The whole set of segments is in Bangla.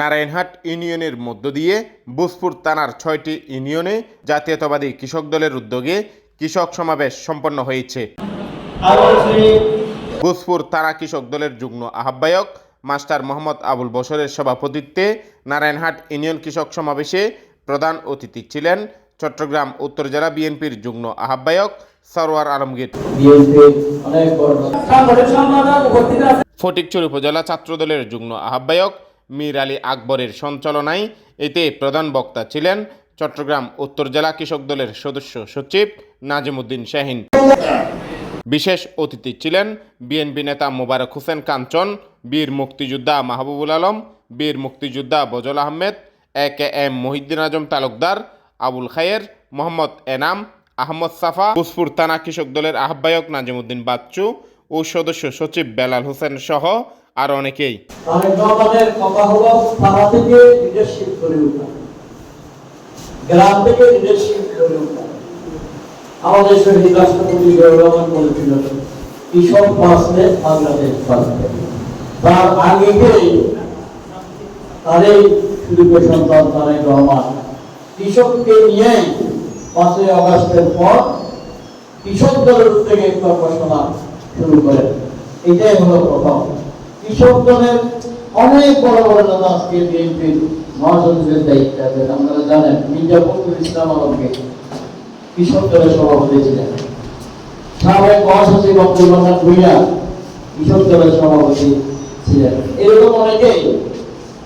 নারায়ণহাট ইউনিয়নের মধ্য দিয়ে বুসপুর থানার ছয়টি ইউনিয়নে জাতীয়তাবাদী কৃষক দলের উদ্যোগে কৃষক সমাবেশ সম্পন্ন হয়েছে। বুসপুর থানা কৃষক দলের যুগ্ম আহ্বায়ক মাস্টার মোহাম্মদ আবুল বসরের সভাপতিত্বে নারায়ণহাট ইউনিয়ন কৃষক সমাবেশে প্রধান অতিথি ছিলেন চট্টগ্রাম, উত্তর জেলা বিএনপির যুগ্ম আহ্বায়ক সরওয়ার আলমগীর। ফটিকছড়ি উপজেলা ছাত্রদলের যুগ্ম আহ্বায়ক মীর আলী আকবরের সঞ্চালনায় এতে প্রধান বক্তা ছিলেন চট্টগ্রাম, উত্তর জেলা কৃষক দলের সদস্য সচিব নাজিমুদ্দিন শাহিন। বিশেষ অতিথি ছিলেন বিএনপি নেতা মোবারক হোসেন কাঞ্চন, বীর মুক্তিযোদ্ধা মাহবুবুল আলম, বীর মুক্তিযোদ্ধা Bazal Ahmed, A K M Mohiuddin Azam Talukdar Abul Khayer, Mohammad Enam, Ahmad Safa Puspur থানা কৃষক দলের আহ্বায়ক নাজিমুদ্দিন বাচ্চু ও সদস্য সচিব বেলাল হোসেন সহ আর অনেকেই। আমাদের শহীদ রাষ্ট্রপতি বলেছিল কৃষক বাংলাদেশ বাঁচবে। তার এই সুদীপ সন্তান রহমান কৃষককে নিয়ে পাঁচই আগস্টের পর কৃষক দলের উদ্যোগে কর্মশালা শুরু করেন এটাই হলো প্রথম। কৃষক দলের অনেক বড় বড় নেতা আজকে বিএনপির মহাসচিবের দায়িত্বে আপনারা জানেন, মির্জা ফখরুল ইসলাম আলমকে কৃষক দলের সভাপতি ছিলেন। সাবেক মহাসচিব আব্দুল মান্নান ভুইয়া কৃষক দলের সভাপতি ছিলেন। এরকম অনেকেই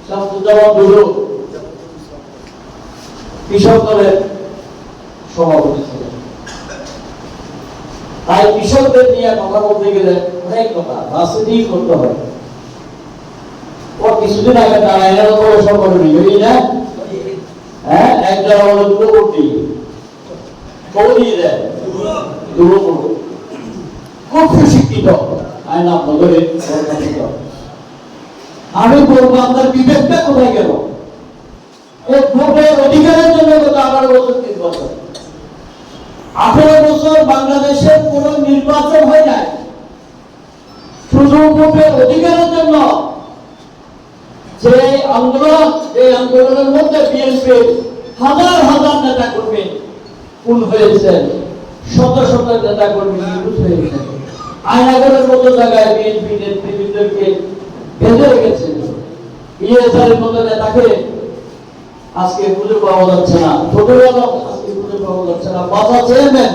শামসুজ্জামান দুরু কৃষক দলের সভাপতি ছিলেন। তাই কৃষকদের নিয়ে কথা বলতে গেলে অনেক কথা রাজনীতি করতে হয় ও কিছুদিন আগে নিয়ে না হ্যাঁ? এক জায়গা বলে দুটো করতে কৌ দিয়ে। দেয় খুব সুশিক্ষিত। আইন আপনাদের আমি বলব, আপনার বিবেকটা কোথায় গেল? এই ভোটের অধিকারের জন্য আঠারো বছর, তিন বছর। আঠারো বছর বাংলাদেশের কোন নির্বাচন হয় নাই। শুধু ভোটের অধিকারের জন্য যে আন্দোলন, এই আন্দোলনের মধ্যে বিএনপি হাজার হাজার নেতা কর্মী খুন হয়েছেন শত শত নেতা কর্মী নিখোঁজ হয়েছেন আয়নাগরের মতো জায়গায় বিএনপি নেতৃবৃন্দকে বেঁধে রেখেছেন ইএসআর এর মতো নেতাকে আজকে খুঁজে পাওয়া যাচ্ছে না। ছোট আজকে খুঁজে পাওয়া যাচ্ছে না। বাধা চেয়ারম্যান,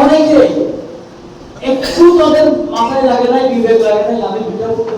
অনেকে একটু তাদের মাথায় লাগে নাই, বিবেক লাগে নাই, আমি বিচার করতে